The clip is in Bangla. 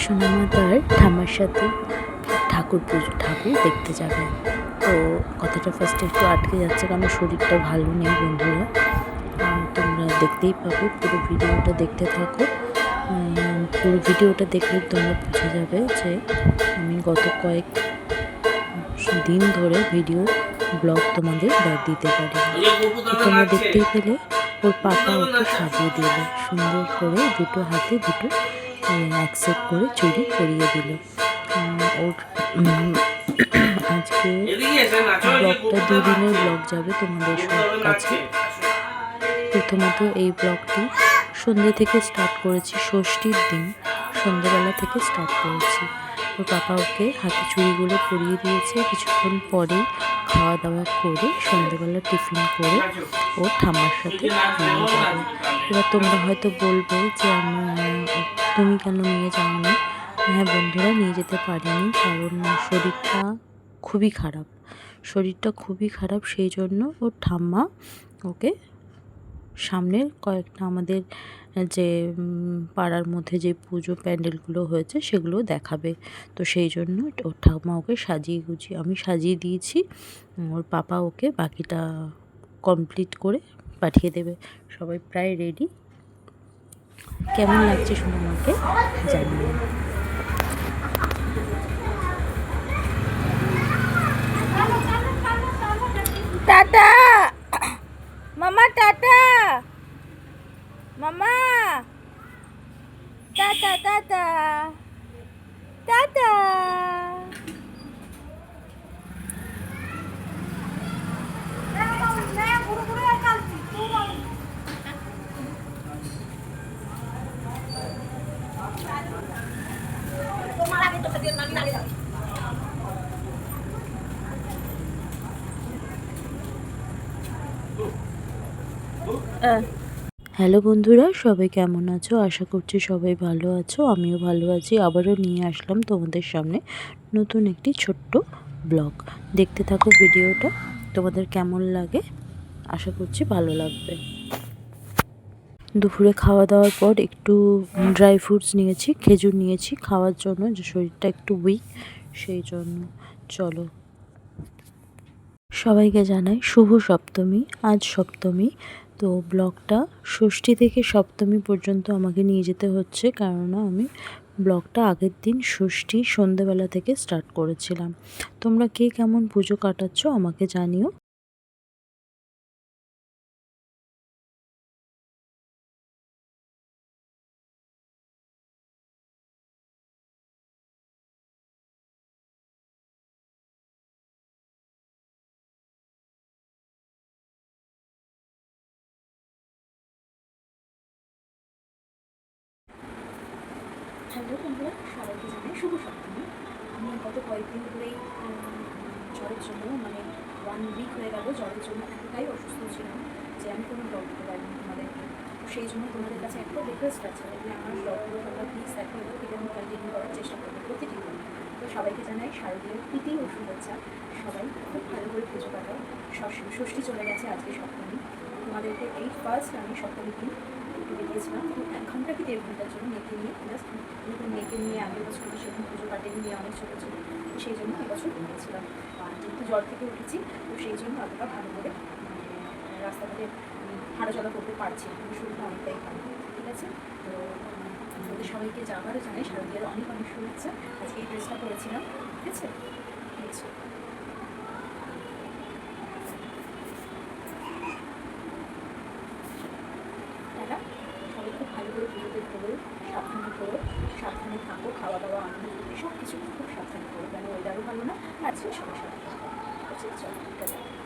সোনামা তার ঠাম্মার সাথে ঠাকুর পুজো, ঠাকুর দেখতে যাবে। তো কথাটা ফার্স্টে একটু আটকে যাচ্ছে, কারণ শরীরটা ভালো নেই বন্ধুরা। তোমরা দেখতেই পাবে, পুরো ভিডিওটা দেখতে থাকো। পুরো ভিডিওটা দেখলে তোমরা বুঝে যাবে যে আমি গত কয়েক দিন ধরে ভিডিও, ব্লগ তোমাদের দেখ- দিতে পারি তোমরা দেখতেই পেলে, ওর পাপা ওকে সাজিয়ে দিল। সুন্দর করে দুটো হাতে দুটো অ্যাকসেপ্ট করে চুরি করিয়ে দিল। ওর আজকে ব্লগটা দুদিনের ব্লগ যাবে তোমাদের কাছে। প্রথমত এই ব্লগটি সন্ধ্যে থেকে স্টার্ট করেছি, ষষ্ঠীর দিন, সন্ধ্যেবেলা থেকে স্টার্ট করেছি। ওর পাপা ওকে হাতে চুড়িগুলো পরিয়ে দিয়েছে, কিছুক্ষণ পরেই খাওয়া দাওয়া করে, সন্ধ্যেবেলা টিফিন করে ও ঠাম্মার সাথে এবার তোমরা হয়তো বলবে যে তুমি কেন নিয়ে যাও না হ্যাঁ বন্ধুরা, নিয়ে যেতে পারিনি কারণ শরীরটা খুবই খারাপ। শরীরটা খুবই খারাপ সেই জন্য ওর ঠাম্মা ওকে সামনের কয়েকটা আমাদের যে পাড়ার মধ্যে যে পুজো প্যান্ডেলগুলো হয়েছে সেগুলো দেখাবে তো সেই জন্য ওর ঠাকুমা ওকে সাজিয়ে গুছিয়ে আমি সাজিয়ে দিয়েছি ওর পাপা ওকে বাকিটা কমপ্লিট করে পাঠিয়ে দেবে সবাই প্রায় রেডি কেমন লাগছে শুনে আমাকে জানিয়ে টাটা মামা টাটা মামা টাটা টাটা টাটা হ্যালো বন্ধুরা, সবাই কেমন আছো? আশা করছি সবাই ভালো আছো। আমিও ভালো আছি। আবারও নিয়ে আসলাম তোমাদের সামনে নতুন একটি ছোট্ট ব্লগ। দেখতে থাকো ভিডিওটা, তোমাদের কেমন লাগে? আশা করছি ভালো লাগবে। দুপুরে খাওয়া দাওয়ার পর একটু ড্রাই ফ্রুটস নিয়েছি, খেজুর নিয়েছি। খাওয়ার জন্য যে শরীরটা একটু উইক সেই জন্য চলো। সবাইকে জানাই শুভ সপ্তমী। আজ সপ্তমী। তো ব্লগটা ষষ্ঠী থেকে সপ্তমী পর্যন্ত আমাকে নিয়ে যেতে হচ্ছে। কেননা আমি ব্লগটা আগের দিন ষষ্ঠী সন্ধেবেলা থেকে স্টার্ট করেছিলাম। তোমরা কে কেমন পুজো কাটাচ্ছ আমাকে জানিও। হ্যালো বন্ধুরা সবাইকে জানাই শুভ সপ্তমী। আমি গত কয়েকদিন ধরেই জ্বরের জন্য মানে ওয়ান উইক হয়ে গেল জ্বরের জন্য এতটাই অসুস্থ ছিলাম যে আমি কোনো ব্লগ দিতে পারিনি তোমাদেরকে। সেই জন্য তোমাদের কাছে একটা রিকোয়েস্ট আছে, যে আমার ব্লগগুলো তোমরা প্লিজ দেখো এবং এটা আমি কন্টিনিউ করার চেষ্টা করব প্রতিটি তো সবাইকে জানাই শারদীয় প্রীতি ও শুভেচ্ছা। সবাই খুব ভালো করে পুজো কাটাও। ষষ্ঠী চলে গেছে আজকে সপ্তমী। তোমাদেরকে এই ফার্স্ট আমি সপ্তমীর দিন তো এক ঘণ্টা কি দেড় ঘণ্টার জন্য মেয়েকে নিয়ে জাস্ট মেয়েকে নিয়ে আগের বছর সেরকম পুজো কাটেনি নিয়ে অনেক ছোটো ছিল। তো সেই জন্য এবছর গিয়েছিলাম আর যেহেতু জ্বর থেকে উঠেছি তো সেই জন্য অতটা ভালো করে মানে, রাস্তাঘাটে হাঁটাচলা করতে পারছি শরীরটা অনেকটাই ঠিক আছে? তো উম, তোমাদের সবাইকে যাবারও জানাই শারদীয়ার অনেক অনেক শুভেচ্ছা। আজকে এই ড্রেসটা করেছিলাম ঠিক আছে? ঠিক আছে দাদা সবাই খুব ভালো করে পুজোতে করো সাবধানে করো সাবধানে থাকো খাওয়া দাওয়া আনন্দ সব কিছু খুব সাবধানে করো কেন ওয়েদারও ভালো না আজকে সবাই সাবধানে আছে চলো।